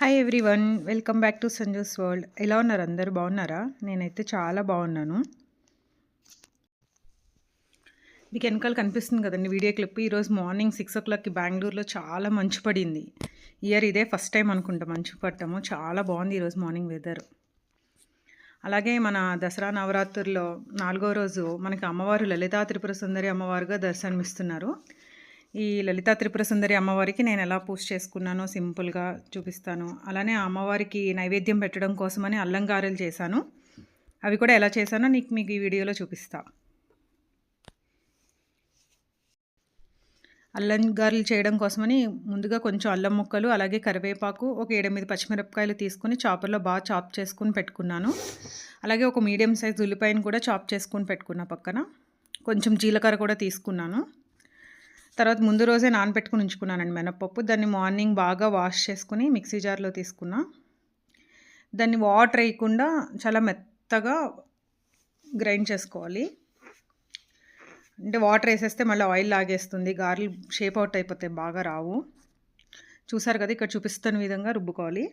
Hi everyone welcome back to Sanju's world ఎలా ఉన్నారు అందరు? బాగున్నారా? నేనైతే చాలా బాగున్నాను. మీకు వెనకాల కనిపిస్తుంది కదండి వీడియో క్లిప్. ఈరోజు మార్నింగ్ సిక్స్ ఓ క్లాక్కి బెంగళూరులో చాలా మంచు పడింది. ఇయర్ ఇదే ఫస్ట్ టైం అనుకుంటా మంచు పట్టము చాలా బాగుంది ఈరోజు మార్నింగ్ వెదర్ అలాగే మన దసరా నవరాత్రుల్లో నాలుగో రోజు మనకి అమ్మవారు లలితా త్రిపుర సుందరి అమ్మవారుగా దర్శనమిస్తున్నారు. ఈ లలితా త్రిపుర సుందరి అమ్మవారికి నేను ఎలా పూజ చేసుకున్నానో సింపుల్గా చూపిస్తాను. అలానే ఆ అమ్మవారికి నైవేద్యం పెట్టడం కోసమని అల్లం గారెలు చేశాను. అవి కూడా ఎలా చేశానో నీకు మీకు ఈ వీడియోలో చూపిస్తా. అల్లం గారెలు చేయడం కోసమని ముందుగా కొంచెం అల్లం ముక్కలు అలాగే కరివేపాకు ఒక ఏడెనిమిది పచ్చిమిరపకాయలు తీసుకుని చాపర్లో బాగా చాప్ చేసుకుని పెట్టుకున్నాను. అలాగే ఒక మీడియం సైజ్ ఉల్లిపాయను కూడా చాప్ చేసుకుని పెట్టుకున్నా పక్కన. కొంచెం జీలకర్ర కూడా తీసుకున్నాను. తర్వాత ముందు రోజే నానబెట్టుకుని ఉంచుకున్నానండి మినప్పప్పు. దాన్ని మార్నింగ్ బాగా వాష్ చేసుకుని మిక్సీ జార్లో తీసుకున్నా. దాన్ని వాటర్ వేయకుండా చాలా మెత్తగా గ్రైండ్ చేసుకోవాలి. అంటే వాటర్ వేసేస్తే మళ్ళీ ఆయిల్ లాగేస్తుంది. గారెలు షేప్ అవుట్ అయిపోతాయి బాగా రావు. చూసారు కదా ఇక్కడ చూపిస్తున్న విధంగా రుబ్బుకోవాలి.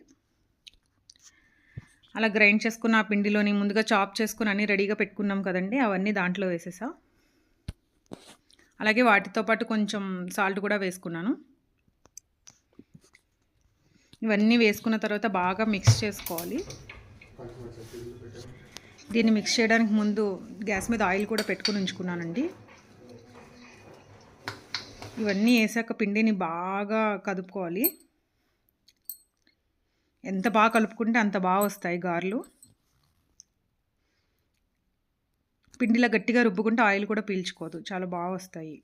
అలా గ్రైండ్ చేసుకున్న ఆ పిండిలోని ముందుగా చాప్ చేసుకుని అన్నీ రెడీగా పెట్టుకున్నాం కదండి అవన్నీ దాంట్లో వేసేసా. అలాగే వాటితో పాటు కొంచెం సాల్ట్ కూడా వేసుకున్నాను. ఇవన్నీ వేసుకున్న తర్వాత బాగా మిక్స్ చేసుకోవాలి. దీన్ని మిక్స్ చేయడానికి ముందు గ్యాస్ మీద ఆయిల్ కూడా పెట్టుకుని ఉంచుకున్నానండి. ఇవన్నీ వేసాక పిండిని బాగా కదుపుకోవాలి. ఎంత బాగా కలుపుకుంటే అంత బాగా వస్తాయి గారెలు. పిండిలా గట్టిగా రుబ్బుకుంటే ఆయిల్ కూడా పీల్చుకోదు. చాలా బాగా వస్తాయి.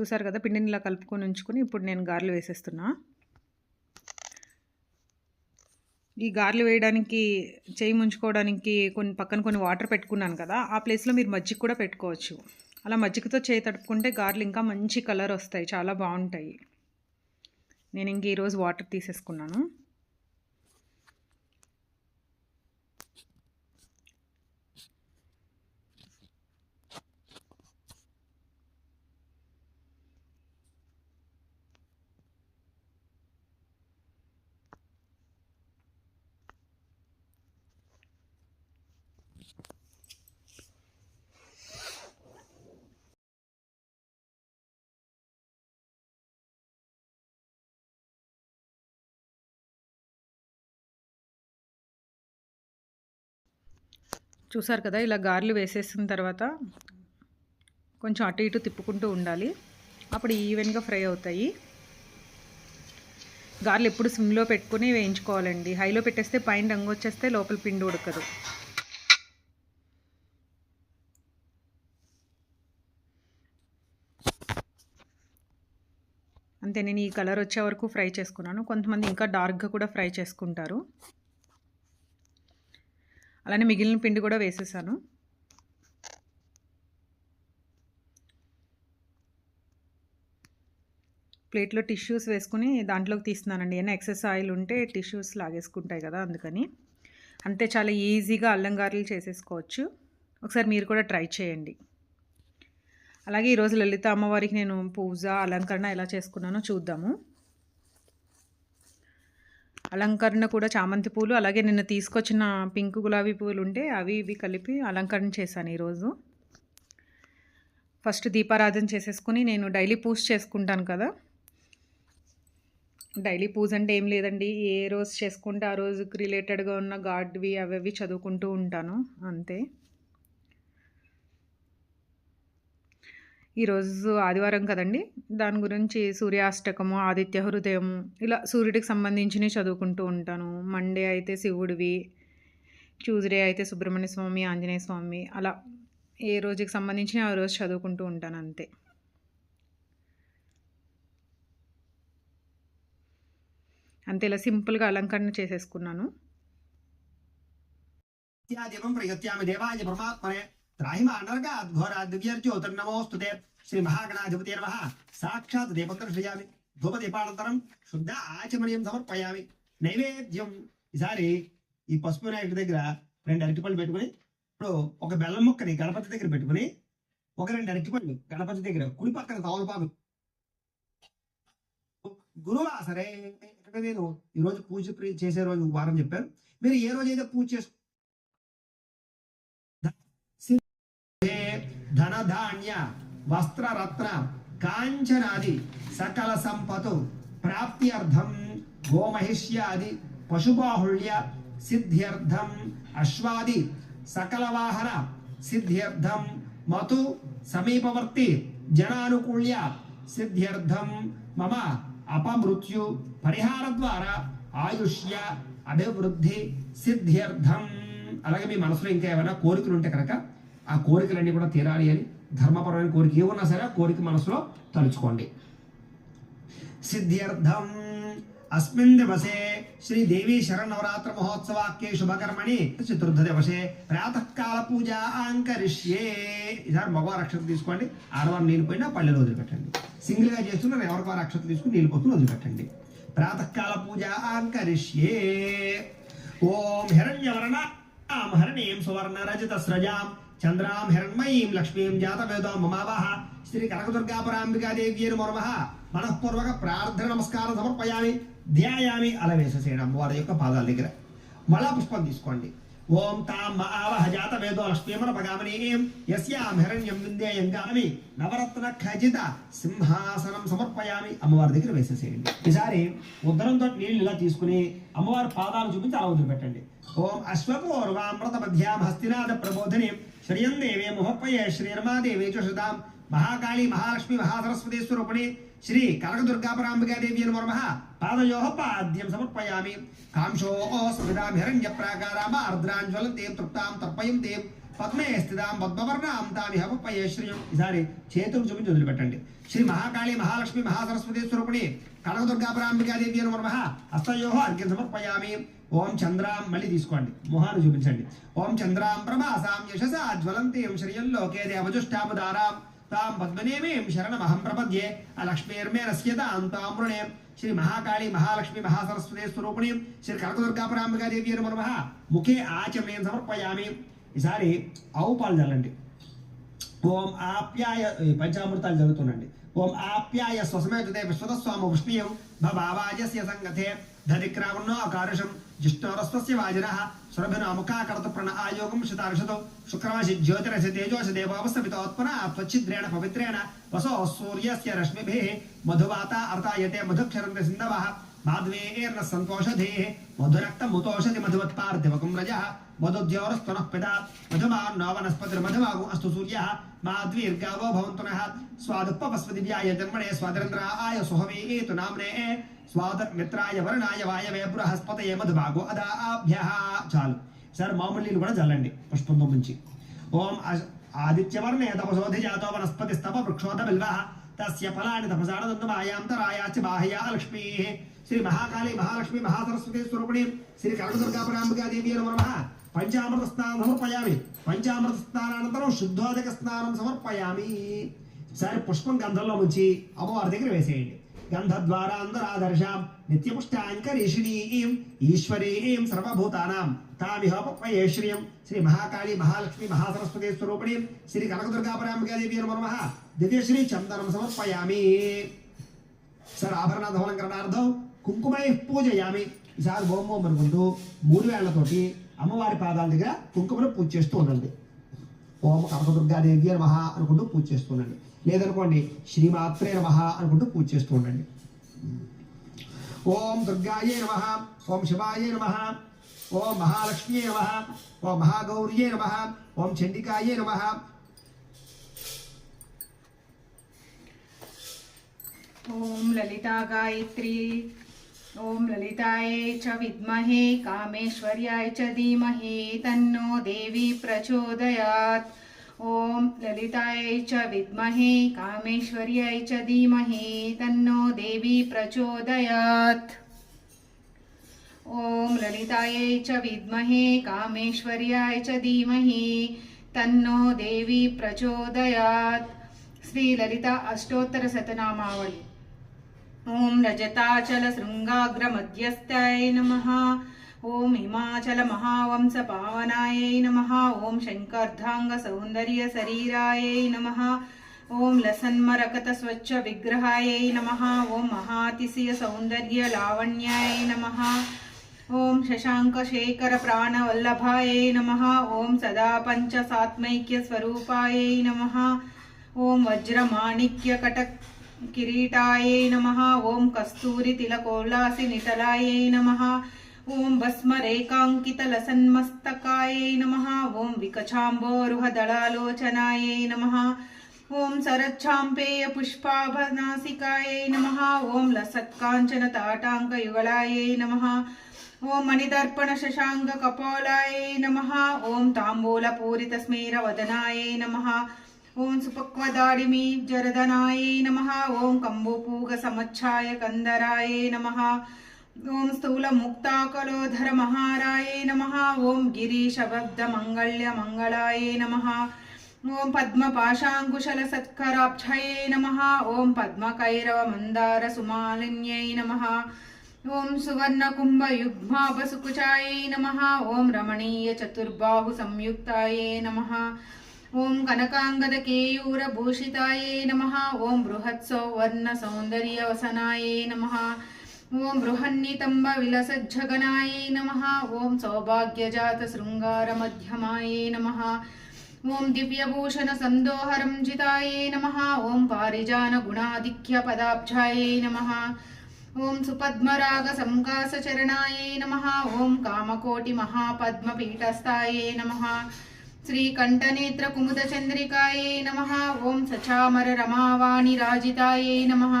చూసారు కదా? పిండిని ఇలా కలుపుకొని ఉంచుకొని ఇప్పుడు నేను గారెలు వేసేస్తున్నా. ఈ గారెలు వేయడానికి చేయి ముంచుకోవడానికి కొన్ని పక్కన కొన్ని వాటర్ పెట్టుకున్నాను కదా? ఆ ప్లేస్లో మీరు మజ్జిగ కూడా పెట్టుకోవచ్చు. అలా మజ్జిగతో చేయి తడుపుకుంటే గారెలు ఇంకా మంచి కలర్ వస్తాయి. చాలా బాగుంటాయి. నేను ఇంక ఈరోజు వాటర్ తీసేసుకున్నాను. చూసారు కదా ఇలా గార్లు వేసేసిన తర్వాత కొంచెం అటు ఇటు తిప్పుకుంటూ ఉండాలి. అప్పుడు ఈవెన్గా ఫ్రై అవుతాయి. గార్లు ఎప్పుడు సిమ్లో పెట్టుకుని వేయించుకోవాలండి. హైలో పెట్టేస్తే పైన రంగు వచ్చేస్తే లోపల పిండి ఉడకదు. అంతే నేను ఈ కలర్ వచ్చే వరకు ఫ్రై చేసుకున్నాను. కొంతమంది ఇంకా డార్క్గా కూడా ఫ్రై చేసుకుంటారు. అలానే మిగిలిన పిండి కూడా వేసేసాను. ప్లేట్లో టిష్యూస్ వేసుకుని దాంట్లోకి తీస్తున్నానండి. ఏమైనా ఎక్సెస్ ఆయిల్ ఉంటే టిష్యూస్ లాగేసుకుంటాయి కదా అందుకని. అంతే చాలా ఈజీగా అల్లంగారులు చేసేసుకోవచ్చు. ఒకసారి మీరు కూడా ట్రై చేయండి. అలాగే ఈరోజు లలిత అమ్మవారికి నేను పూజ అలంకరణ ఎలా చేసుకున్నానో చూద్దాము. అలంకరణ కూడా చామంతి పూలు అలాగే నిన్న తీసుకొచ్చిన పింక్ గులాబీ పూలు ఉంటే అవి ఇవి కలిపి అలంకరణ చేశాను ఈరోజు. ఫస్ట్ దీపారాధన చేసేసుకుని నేను డైలీ పూజ చేసుకుంటాను కదా. డైలీ పూజ అంటే ఏం లేదండి. ఏ రోజు చేసుకుంటే ఆ రోజుకి రిలేటెడ్గా ఉన్న గాడ్వి అవి అవి చదువుకుంటూ ఉంటాను. అంతే. ఈరోజు ఆదివారం కదండి. దాని గురించి సూర్యాష్టకము ఆదిత్య హృదయము ఇలా సూర్యుడికి సంబంధించినవి చదువుకుంటూ ఉంటాను. మండే అయితే శివుడివి ట్యూస్డే అయితే సుబ్రహ్మణ్య స్వామి ఆంజనేయ స్వామి అలా ఏ రోజుకి సంబంధించిన ఆ రోజు చదువుకుంటూ ఉంటాను అంతే. అంతే ఇలా సింపుల్గా అలంకరణ చేసేసుకున్నాను. దేవాయ పరమాత్మనే త్రాహిమ అనర్గాద్ఘోరా దివ్యర్జ్యోతిర్నమోస్తు శ్రీ మహాగణాధిపతి నమ సాక్షాత్ దీపదర్శయామి ధూపదీపానంతరం శుద్ధ ఆచమనీయం సమర్పయామి నైవేద్యం ఈసారి ఈ పసుపు వినాయకుడి దగ్గర రెండు అరటిపళ్ళు పెట్టుకుని ఇప్పుడు ఒక బెల్లం ముక్కని గణపతి దగ్గర పెట్టుకుని ఒక రెండు అరటిపళ్ళు గణపతి దగ్గర కుడి పక్కన తమలపాకు. గురువాసరే నేను ఈ రోజు పూజ చేసే రోజు వారం చెప్పాను. మీరు ఏ రోజు అయితే పూజ చేసు ధనధాన్య వస్త్రరత్న కాంచనాది సకల సంపతు ప్రాప్త్యర్థం గోమహిష్యాది పశుబాహుళ్య సిద్ధ్యర్థం అశ్వాది సకల వాహన సిద్ధ్యర్థం మతు సమీపవర్తి జనానుకూల్య సిద్ధ్యర్థం మమ అపమృత్యు పరిహార ద్వారా ఆయుష్య అభివృద్ధి సిద్ధ్యర్థం. అలాగే మీ మనసులో ఇంకా ఏమైనా కోరికలు ఉంటే కనుక ఆ కోరికలన్నీ కూడా తీరాలి అని ధర్మపరమైన కోరిక ఏమన్నా సరే ఆ కోరిక మనసులో తలుచుకోండి. సిద్ధ్యర్థం. అస్మిన్ దివసే శ్రీ దేవి శరణవరాత్ర మహోత్సవాక్యే శుభకర్మణి చతుర్థ దివసే ప్రాతకాల పూజ అంకరిష్యే. ఈసారి మగవారు అక్షత తీసుకోండి ఆడవారు నీళ్ళు పోయినా పల్లెలు వదిలిపెట్టండి. సింగిల్గా చేస్తున్నారు ఎవరికి వారు అక్షత తీసుకుని నీళ్ళు వదిలిపెట్టండి. ప్రాతకాల పూజ అంకరిష్యే. ఓం హిరణ్యవర్ణ ఆం హరణీం సువర్ణ రజత స్రజాం చంద్రాం హిరణ్మయీం లక్ష్మీం జాతవేదాం మమావహ. శ్రీ కనకదుర్గాపురాంబికా దేవ్యేన మర్మః మనఃపూర్వక ప్రార్థన నమస్కారం సమర్పయామి. ధ్యాయామి అలా వేసేసేయండి అమ్మవారి యొక్క పాదాల దగ్గర. మళ్ళా పుష్పం తీసుకోండి. ఓం తాం మహావహ ఆవహ జాత వేదో లక్ష్మీమన పగామనీం. యస్యాం హిరణ్యం విందేయం గామి. నవరత్న ఖజిత సింహాసనం సమర్పయామి. అమ్మవారి దగ్గర వేసేసేయండి. ఈసారి ఉద్దరంతో నీళ్ళు ఇలా తీసుకుని అమ్మవారి పాదాలు చూపించి అలా వదిలిపెట్టండి. ఓం అశ్వపూర్వామృత మధ్యాం హస్తినాథ ప్రబోధిని శ్రియం దేవే ముహప్పయే శ్రీరమాదేవి చుషదాం మహాకాళి మహాలక్ష్మి మహాసరస్వతి స్వరూపిణి శ్రీ కనకదుర్గాపరాంబికా దేవి నమ పాదయో పాద్యం సమర్పయామి. కాంక్షో స్మితాం హిరణ్య ప్రాకారామ ఆర్ద్రాంజ్వలంతేం తృప్తాం తర్పయం తేం పద్మే స్థితాం పద్మవర్ణాం తామి హపప్పయే ఈసారి చేతులు చూపించి వదిలిపెట్టండి. శ్రీ మహాకాళి మహాలక్ష్మి మహాసరస్వతి స్వరూపిణి కనకదుర్గాపరాంబికా దేవి నమ. హస్తయో అర్ఘ్యం సమర్పయామి. ఓం చంద్రాం మళ్ళీ తీసుకోండి. మొహాన్ని చూపించండి. ఓం చంద్రాం ప్రభాసాం యశసా జ్వలంతీం శ్రియం లోకే దేవజుష్టాముదారాం. తాం పద్మనేమీం శరణమహం ప్రపద్యే. అలక్ష్మీర్మే రస్యతాం తాం శ్రీ మహాకాళి మహాలక్ష్మి మహాసరస్వతి స్వరూపిణి శ్రీ కనకదుర్గాపరాంబికా దేవి నమ. ముఖే ఆచమయం సమర్పయామి. ఈసారి ఆవు పాలు చల్లండి. ఓం ఆప్యాయ పంచామృతాలు చదువుతుండండి. ఓం ఆప్యాయ స్వసమేతుతే విశ్వతస్వామ ఉష్ణీయం భవాజస్య సంగతే ధరిక్రావణో అకారుషం జిష్ణోరస్వస్య వాజినః సురభినాముఖాకరత ప్రణ ఆయోగం శతారుషతో శుక్రమసి జ్యోతిరసి తేజోసి దేవావస్థితోత్పన త్వచ్చిద్రేణ పవిత్రేణ వసో సూర్యస్య రశ్మిభిः మధువాత అర్తాయతే మధుక్షరంతి సింధవः మాధ్వేర్న సంతోషధేः మధురక్తముతోషధి మధువత్పార్థివకం రజः మధుద్యోరస్తనః పితా మధుమాన్నో వనస్పతిర్మధుమాగు అస్తు సూర్యः మాధ్వీర్గావో భవంతు నః స్వాదుపవస్పతివ్యాయ జన్మనే స్వాదరంద్రాయ సుహవీతు నామ్నే స్వాదర్ మిత్రాయ వరుణాయ వాయవే బృహస్పతయ మధుభాగో అదాభ్యః చాలు సార్ మామూలు కూడా చల్లండి పుష్పంతో నుంచి ఓం ఆదిత్యవర్ణే తపసోధి జాతో వనస్పతి స్తప వృక్షోత బిల్వ తస్య ఫలాని తపసాడదంతమాయాంతరాయాచ బాహ్యా లక్ష్మీ శ్రీ మహాకాళి మహాలక్ష్మి మహాసరస్వతి స్వరూపిణి శ్రీ కనకదుర్గాపరాంబికా దేవి నమ పంచామృత స్నానం సమర్పయామి పంచామృత స్నానానంతరం శుద్ధోదక స్నానం సమర్పయామి. సరే పుష్పం గంధంలో ఉంచి అమ్మవారి దగ్గర వేసేయండి. గంధ ద్వారా అందరాదర్శాం నిత్యపుష్టాంకరీషిణీం ఈశ్వరీం సర్వభూతానాం తామిహోపయేశ్రియం శ్రీ మహాకాళి మహాలక్ష్మి మహాసరస్వతి స్వరూపిణి శ్రీ కనకదుర్గాపరాంబికాదేవి నమ. దివ్యశ్రీ చందనం సమర్పయామి. సార్ ఆభరణ ధవలంకరణార్థం కుంకుమై పూజయామి. ఈసారి ఓం ఓం అనుకుంటూ మూడు వేళ్ళతోటి అమ్మవారి పాదాల దగ్గర కుంకుమను పూజ చేస్తూ ఉండండి. ఓం కనకదుర్గాదేవి నమః అనుకుంటూ పూజ చేస్తూ ఉండండి. లేదనుకోండి శ్రీమాత్రే నమః అనుకుంటూ పూజ చేస్తూ ఉండండి. ఓం దుర్గాయే నమ ఓం శివాయే నమ ఓం మహాలక్ష్మ్యే నమ ఓం మహాగౌర్యే నమ ఓం చండికాయే నమ. ఓం లలితా గాయత్రి ఓం లలితాయే చ విద్మహే కామేశ్వర్యాయ చ ధీమహి తన్నో దేవి ప్రచోదయాత్. ఓం లలితాయై చ విద్మహే కామేశ్వర్యాయ చ ధీమహి తన్నో దేవి ప్రచోదయాత్. ఓం లలితాయై చ విద్మహే కామేశ్వర్యాయ చ ధీమహి తన్నో దేవి ప్రచోదయాత్. శ్రీ లలిత అష్టోత్తర శతనామావళి ఓం రజతాచల శృంగాగ్ర మధ్యస్థాయ నమ ఓం హిమాచల మహావంశ పావనాయ నమ ఓం శంకర్ధాంగ సౌందర్య శరీరాయ నమ ఓం లసన్మరకత స్వచ్ఛ విగ్రహాయై నమ ఓం మహాతిశయ కిరీటాయై నమ. ఓం కస్తూరి తిలకోలాసి నితలాయై నమ. ఓం భస్మరేకాంకితలసన్మస్తకాయై నమ. ఓం వికచాంబోరుహదళాలోచనాయై నమ. ఓం శరచ్ఛాంపేయ పుష్పాభనాసికాయై నమ. ఓం లసత్కాంచన తాటాంకయుగళాయై నమ. ఓం మణిదర్పణ శశాంక కపోలాయై నమ. ఓం తాంబూలపూరిత స్మేరవదనాయై నమ. ఓం సుపక్వదాడిమి జరదనాయే నమ. ఓం కంబోపూగ సమచ్ఛాయ కందరాయే నమ. ఓం స్థూల ముక్తాకలోధర మహారాయే నమ. ఓం గిరీశబ్ద మంగళ్య మంగళాయే నమ. ఓం పద్మపాశాంకుశల సత్కరాబ్జయే నమ. ఓం పద్మకైరవ మందార సుమాలిన్యై నమ. ఓం సువర్ణకుంభయుగ్మాభసుకుచాయై నమ. ఓం రమణీయ చతుర్బాహు సంయుక్తాయే నమ. ఓం కనకాంగద కేయూర భూషితాయే నమ ఓం బృహత్సౌవర్ణ సౌందర్యవసనాయే నమ ఓం బృహన్నితంబ విలసజ్జగనాయే నమ ఓం సౌభాగ్యజాత శృంగార మధ్యమాయే నమ ఓం దివ్యభూషణ సందోహరంజితాయే నమ ఓం పారిజాన గుణాధిక్య పదాబ్జాయే నమ ఓం సుపద్మరాగ సంకాసచరణాయే నమ ఓం కామకోటి మహాపద్మపీఠస్థాయే నమ श्रीकण्ठनेत्रकुमुदचन्द्रिकायै नमः। ॐ सचामररमावाणिराजितायै नमः।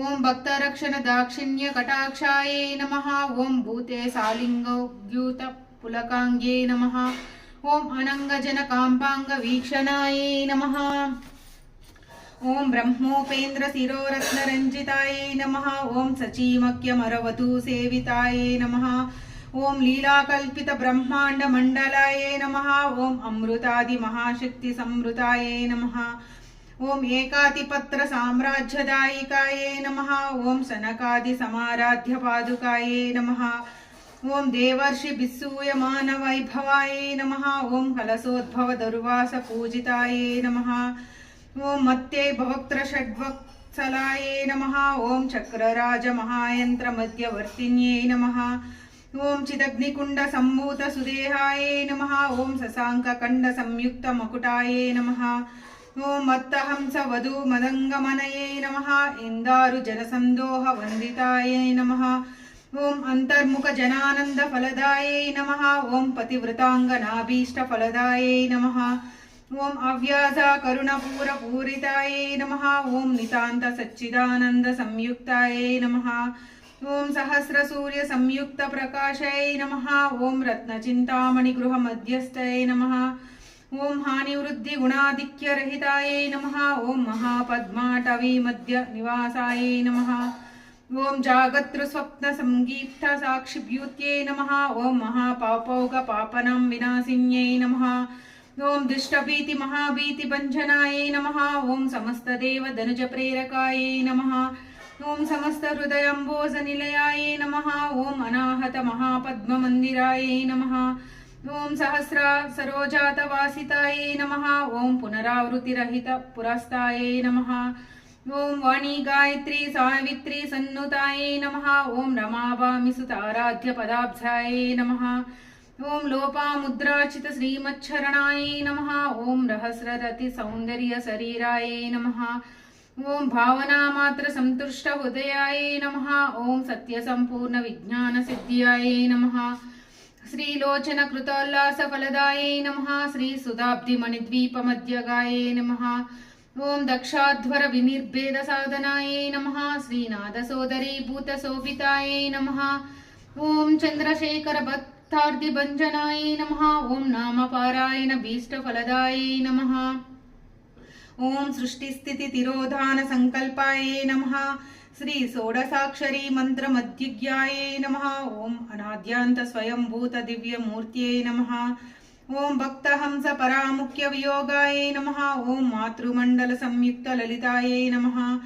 ॐ भक्तरक्षणदाक्षिण्यकटाक्षायै नमः। ॐ भूते सालिङ्गद्यूत नमः। ॐ अनङ्गजनकाम्पाङ्गवीक्षणायै नमः। ॐ ब्रह्मोपेन्द्रशिरोरत्नरञ्जितायै नमः। ॐ सचीमक्यमरवधूसेवितायै नमः। వీక్షణాయే నమ ఓం బ్రహ్మోపేంద్ర శిరోరత్నరంజితాయే నమ ఓం సచీమక్యమరవతూ సేవితాయే నమ ఓం లీలాకల్పిత బ్రహ్మాండ మండలాయే నమ ఓం అమృతాది మహాశక్తి సంవృతాయే నమ ఓం ఏకాతిపత్ర సామ్రాజ్యదాయికాయే నమ ఓం ఓం చిదగ్నికుండ సంభూత సుదేహాయ నమ. ఓం శశాంక కండ సంయుక్త మకుటాయ నమ. ఓం మత్తహంస వధూ మదంగమనయే నమ. ఇందారు జనసందోహ వందితాయ నమ. ఓం అంతర్ముఖ జనానంద ఫలదాయ నమ. ఓం పతివ్రతాంగనాభీష్ట ఫలదాయ నమ. ఓం అవ్యాజ కరుణపూర పూరితాయ నమ. ఓం నితాంత సచ్చిదానంద సంయుక్తాయే నమ. ఓం సహస్ర సూర్య సంయుక్త ప్రకాశై నమ. ఓం రత్న చింతామణి గృహ మధ్యస్థై నమ. ఓం హాని వృద్ధి గుణాధిక్య రహితాయే నమ. ఓం మహాపద్మాటవీ మధ్య నివాసాయే నమ. ఓం జాగతృస్వప్న సంగీప్త సాక్షిభ్యూత్యై నమ. ఓం మహాపాపౌగ పాపనం వినాశిన్యై నమ. ఓం దుష్టభీతి మహాభీతి భంజనాయై నమ. ఓం సమస్తదేవ ధనుజ ప్రేరకాయై నమ. ఓం సమస్త హృదయంబోజ నిలయాయై నమ. ఓం అనాహత మహాపద్మమందిరాయై నమ. ఓం సహస్ర సరోజాత వాసితాయై నమ. ఓం పునరావృతిరహిత పురస్తాయై నమ. ఓం వాణి గాయత్రి సావిత్రి సన్నుతాయై నమ. ఓం రమావామి సుతారాధ్య పదాబ్జాయై నమ. ఓం లోపాముద్రాచిత శ్రీమచ్చరణాయై నమ. ఓం రహస్రరతి సౌందర్య శరీరాయై నమ. ఓం భావనామాత్ర సంతుష్ట హృదయాయ నమ. ఓం సత్య సంపూర్ణ విజ్ఞాన సిద్ధియాయ నమ. శ్రీలోచన కృతోల్లాస ఫలదాయ నమ. శ్రీ సుధాబ్ది మణిద్వీప మధ్యగాయ నమ. ఓం దక్షాధ్వర వినిర్భేద సాధనాయ నమ. శ్రీనాథ సోదరీ భూత శోభితాయ నమ. ఓం చంద్రశేఖర భక్తార్థి భంజనాయ నమ. ఓం నామపారాయణ భీష్ట ఫలదాయ నమ. ఓం సృష్టి స్థితి తిరోధాన సంకల్పాయే నమ. శ్రీ షోడసాక్షరీ మంత్రమద్యుగ్యాయే నమ. ఓం అనాద్యాంత స్వయంభూత దివ్యమూర్త్యై నమ. ఓం భక్తహంస పరాముఖ్య వియోగాయ నమ. ఓం మాతృమండల సంయుక్త లలితాయే నమ.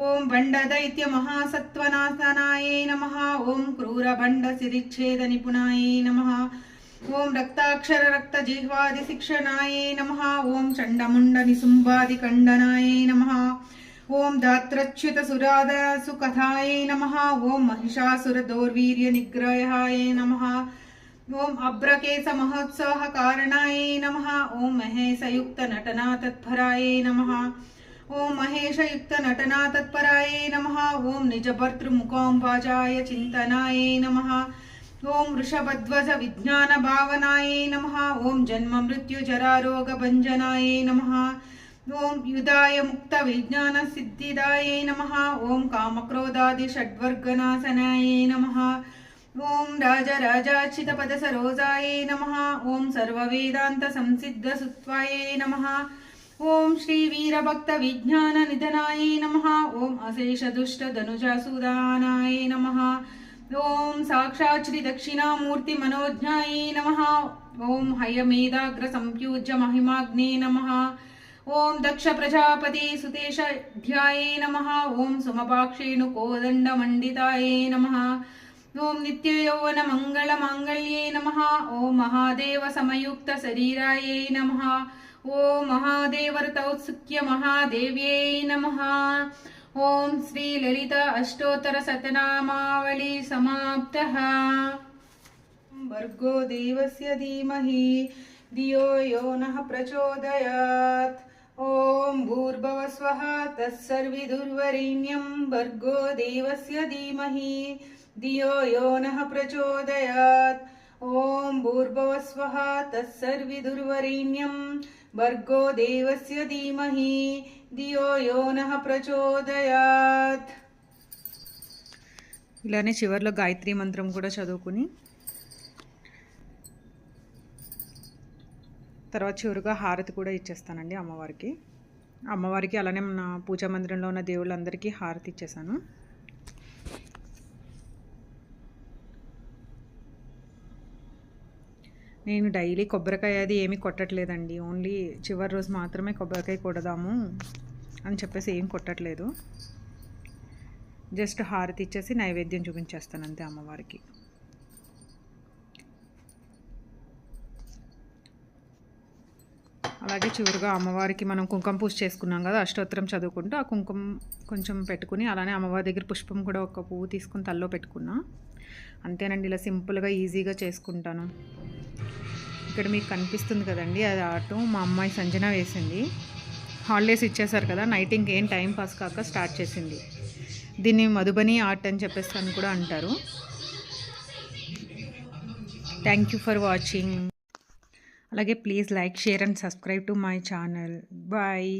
ఓం బండదైత్య మహాసత్వనాశనాయ నమ. ఓం క్రూరభండ సిరిచ్ఛేద నిపుణాయే నమ. ఓం రక్తాక్షర రక్త జిహ్వాది శిక్షణాయే నమ ఓం చండముండ నిసుంబాది ఖండనాయే నమ ఓం దాత్రచ్యుత సురాద సుకథాయే నమ ఓం మహిషాసుర దౌర్వీర్య నిగ్రహాయే నమ ఓం అబ్రకేశ మహోత్సవ కారణాయే నమ ఓం మహేశయుక్త నటనా తత్పరాయే నమ ఓం మహేషయుక్త నటనా తత్పరాయే నమ ఓం నిజభర్తృముఖోంభాజాయ చింతనాయే నమ ఓం వృషభధ్వజ విజ్ఞాన భావనాయే నమ ఓం జన్మ మృత్యు జరారోగ భంజనాయే నమ ఓం యుధాయ ముక్త విజ్ఞాన సిద్ధిదాయే నమ ఓం కామక్రోధాది షడ్వర్గనాశనాయే నమ ఓం రాజరాజాచిత పద సరోజాయే నమ ఓం సాక్షాత్ శ్రీ దక్షిణామూర్తి మనోజ్ఞాయే నమ. ఓం హయమేదాగ్ర సంప్యూజ్య మహిమాగ్నే నమ. ఓం దక్ష ప్రజాపతి సుతేషధ్యాయే నమ. ఓం సుమపాక్షేణు కోదండమండితాయే నమ. ఓం నిత్యయౌవన మంగళ మాంగళ్యే నమ. ఓం మహాదేవ సమయుక్త శరీరాయే నమ. ఓం మహాదేవరతౌత్సుక్య మహాదేవ్యై నమ. ॐ श्रीललित अष्टोत्तरशतनामावली समाप्तः। भर्गो देवस्य धीमहि धियो यो नः प्रचोदयात्। ॐ भूर्भवस्वः तत्सर्विदुर्वरेण्यं भर्गो देवस्य धीमहि धियो यो नः प्रचोदयात्। ॐ भूर्भवस्वः तत्सर्विदुर्वरेण्यं भर्गो देवस्य धीमहि దియో యో నః ప్రచోదయాత్ ఇలానే చివరిలో గాయత్రి మంత్రం కూడా చదువుకుని తర్వాత చివరిగా హారతి కూడా ఇచ్చేస్తానండి అమ్మవారికి. అమ్మవారికి అలానే మన పూజా మందిరంలో ఉన్న దేవుళ్ళందరికీ హారతి ఇచ్చేసాను. నేను డైలీ కొబ్బరికాయ అది ఏమీ కొట్టట్లేదండి. ఓన్లీ చివరి రోజు మాత్రమే కొబ్బరికాయ కొడదాము అని చెప్పేసి ఏం కొట్టట్లేదు. జస్ట్ హారతి ఇచ్చేసి నైవేద్యం చూపించేస్తాను అంతే అమ్మవారికి. అలాగే చివరిగా అమ్మవారికి మనం కుంకుమ పూజ చేసుకున్నాం కదా అష్టోత్తరం చదువుకుంటూ ఆ కుంకుమ కొంచెం పెట్టుకుని అలానే అమ్మవారి దగ్గర పుష్పం కూడా ఒక పువ్వు తీసుకుని తల్లో పెట్టుకున్నా. అంతేనండి ఇలా సింపుల్గా ఈజీగా చేసుకుంటాను. ఇక్కడ మీకు కనిపిస్తుంది కదండి అది ఆటో. మా అమ్మాయి సంజన వేసింది. హాలిడేస్ ఇచ్చేశారు కదా నైట్ ఇంకేం టైం పాస్ కాక స్టార్ట్ చేసింది. దీన్ని మధుబని ఆర్ట్ అని చెప్పేసి అని కూడా అంటారు. థ్యాంక్ యూ ఫర్ వాచింగ్ అలాగే please like share and subscribe to my channel. Bye